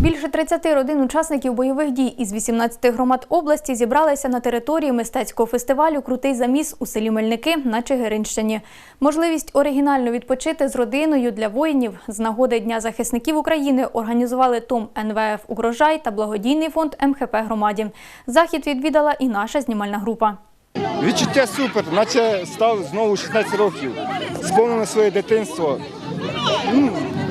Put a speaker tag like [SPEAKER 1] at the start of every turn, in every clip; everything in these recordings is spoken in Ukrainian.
[SPEAKER 1] Більше 30 родин учасників бойових дій із 18 громад області зібралися на території мистецького фестивалю Крутий заміс у селі Мельники на Чигиринщині. Можливість оригінально відпочити з родиною для воїнів з нагоди Дня захисників України організували ТОМ НВФ «Урожай» та благодійний фонд МХП громаді. Захід відвідала і наша знімальна група.
[SPEAKER 2] Відчуття супер, наче став знову 16 років. Сповнено своє дитинство.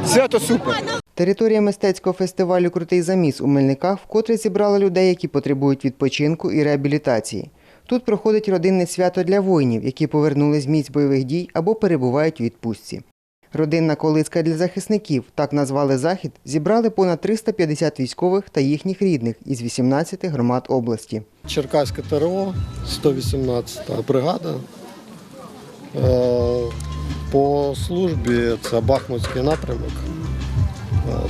[SPEAKER 2] Свято супер.
[SPEAKER 3] Територія мистецького фестивалю Крутий заміс у Мельниках вкотре зібрала людей, які потребують відпочинку і реабілітації. Тут проходить родинне свято для воїнів, які повернули з місць бойових дій або перебувають у відпустці. Родинна колиска для захисників, так назвали захід, зібрали понад 350 військових та їхніх рідних із 18 громад області.
[SPEAKER 4] Черкаське ТРО, 118 бригада. Е, По службі це Бахмутський напрямок,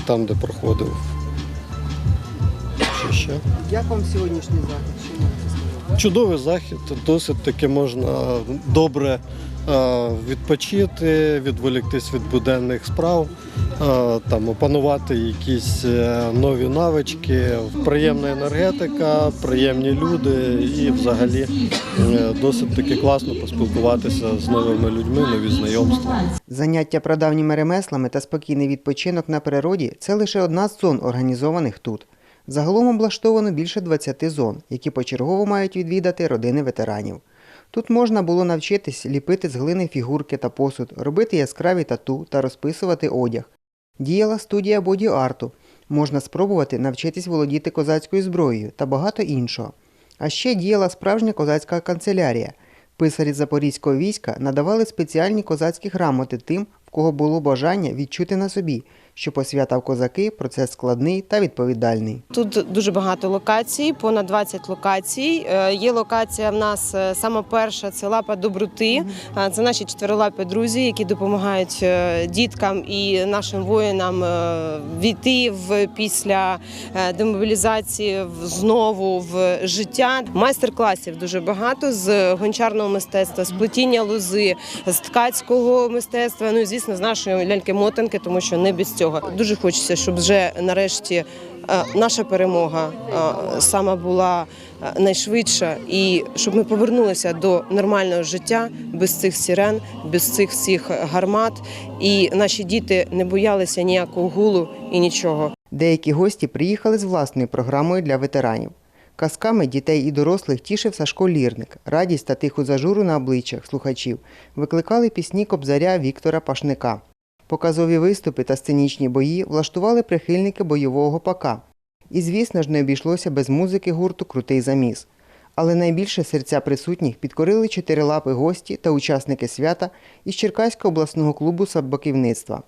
[SPEAKER 4] там, де проходив. ще ще?
[SPEAKER 3] Як вам сьогоднішній захід?
[SPEAKER 4] Чудовий захід, досить таки можна добре е, відпочити, відволіктись від буденних справ, е, там, опанувати якісь е, нові навички, приємна енергетика, приємні люди і взагалі досить таки класно поспілкуватися з новими людьми, нові знайомства.
[SPEAKER 3] Заняття прадавніми ремеслами та спокійний відпочинок на природі це лише одна з зон, організованих тут. Загалом облаштовано більше 20 зон, які почергово мають відвідати родини ветеранів. Тут можна було навчитись ліпити з глини фігурки та посуд, робити яскраві тату та розписувати одяг. Діяла студія боді-арту. Можна спробувати навчитись володіти козацькою зброєю та багато іншого. А ще діяла справжня козацька канцелярія. Писарі запорізького війська надавали спеціальні козацькі грамоти тим, в кого було бажання відчути на собі, що посвята в козаки процес складний та відповідальний.
[SPEAKER 5] Тут дуже багато локацій, понад 20 локацій. Е, Є локація в нас е, сама перша це лапа доброти. Е, Це наші чотирилапі друзі, які допомагають діткам і нашим воїнам війти в після демобілізації знову в життя. Майстер-класів дуже багато з гончарного мистецтва, з плетіння лози, з ткацького мистецтва. Ну і звісно, з нашої ляльки-мотанки, тому що не без цього. Дуже хочеться, щоб вже нарешті е, наша перемога е, саме була е, найшвидша, і щоб ми повернулися до нормального життя без цих сирен, без цих всіх гармат, і наші діти не боялися ніякого гулу і нічого.
[SPEAKER 3] Деякі гості приїхали з власною програмою для ветеранів. Казками дітей і дорослих тішив Сашко Лірник. Радість та тиху зажуру на обличчях слухачів викликали пісні кобзаря Віктора Пашника. Показові виступи та сценічні бої влаштували прихильники бойового пака. І, звісно ж, не обійшлося без музики гурту Крутий заміс. Але найбільше серця присутніх підкорили чотирилапи гості та учасники свята із Черкаського обласного клубу садбаківництва.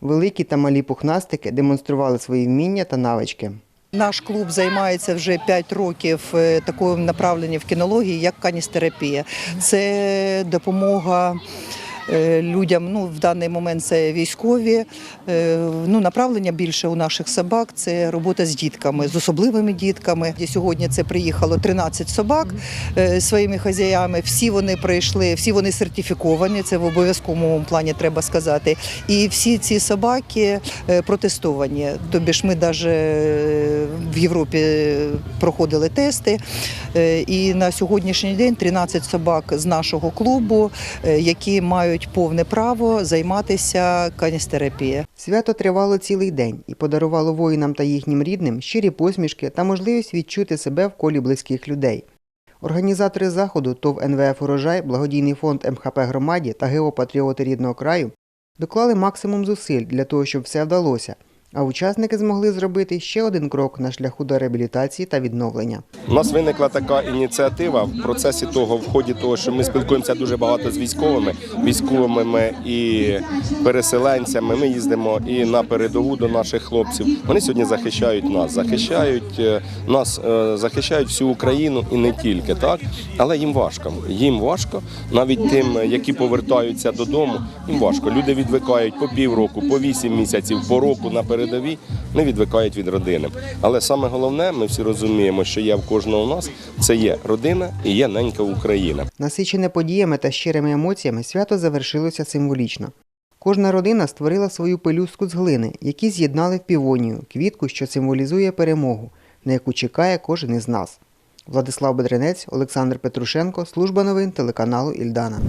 [SPEAKER 3] Великі та малі пухнастики демонстрували свої вміння та навички.
[SPEAKER 6] Наш клуб займається вже 5 років е, такою направленням в кінології, як каністерапія. Це допомога. Е, Людям ну в даний момент це військові. Е, Ну направлення більше у наших собак це робота з дітками, з особливими дітками. І сьогодні це приїхало 13 собак е, своїми хазяями. Всі вони прийшли, всі вони сертифіковані. Це в обов'язковому плані треба сказати. І всі ці собаки протестовані. Тобі ж ми навіть в Європі проходили тести. І на сьогоднішній день 13 собак з нашого клубу, які мають повне право займатися каністерапією.
[SPEAKER 3] Свято тривало цілий день і подарувало воїнам та їхнім рідним щирі посмішки та можливість відчути себе в колі близьких людей. Організатори заходу ТОВ НВФ «Урожай», благодійний фонд МХП громаді та геопатріоти рідного краю доклали максимум зусиль для того, щоб все вдалося, а учасники змогли зробити ще один крок на шляху до реабілітації та відновлення.
[SPEAKER 7] У нас виникла така ініціатива в процесі того, в ході того, що ми спілкуємося дуже багато з військовими, військовими і переселенцями. Ми їздимо і на передову до наших хлопців. Вони сьогодні захищають нас, захищають е, нас, е, захищають всю Україну і не тільки так. Але їм важко. Їм важко, навіть тим, які повертаються додому. Їм важко. Люди відвикають по півроку, по вісім місяців, по року на передовій, не відвикають від родини. Але саме головне, ми всі розуміємо, що є в кожного у нас це є родина і є ненька Україна.
[SPEAKER 3] Насичене подіями та щирими емоціями свято завершилося символічно. Кожна родина створила свою пелюстку з глини, які з'єднали в півонію, квітку, що символізує перемогу, на яку чекає кожен із нас. Владислав Бедренець, Олександр Петрушенко, служба новин телеканалу Ільдана.